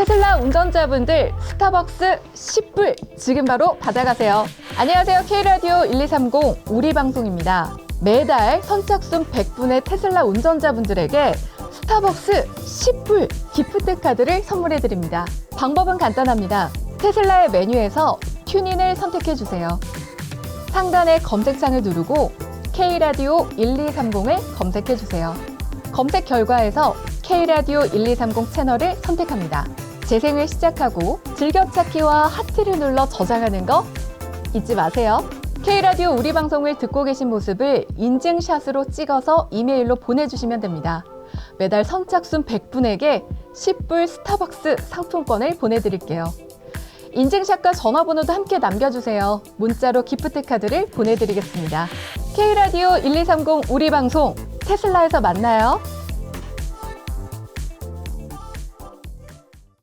테슬라 운전자분들 스타벅스 10불 지금 바로 받아가세요. 안녕하세요. K라디오 1230 우리 방송입니다. 매달 선착순 100분의 테슬라 운전자분들에게 스타벅스 10불 기프트 카드를 선물해 드립니다. 방법은 간단합니다. 테슬라의 메뉴에서 튜닝을 선택해 주세요. 상단의 검색창을 누르고 K라디오 1230을 검색해 주세요. 검색 결과에서 K라디오 1230 채널을 선택합니다. 재생을 시작하고 즐겨찾기와 하트를 눌러 저장하는 거 잊지 마세요. K라디오 우리 방송을 듣고 계신 모습을 인증샷으로 찍어서 이메일로 보내주시면 됩니다. 매달 선착순 100분에게 10불 스타벅스 상품권을 보내드릴게요. 인증샷과 전화번호도 함께 남겨주세요. 문자로 기프트 카드를 보내드리겠습니다. K라디오 1230 우리 방송 테슬라에서 만나요.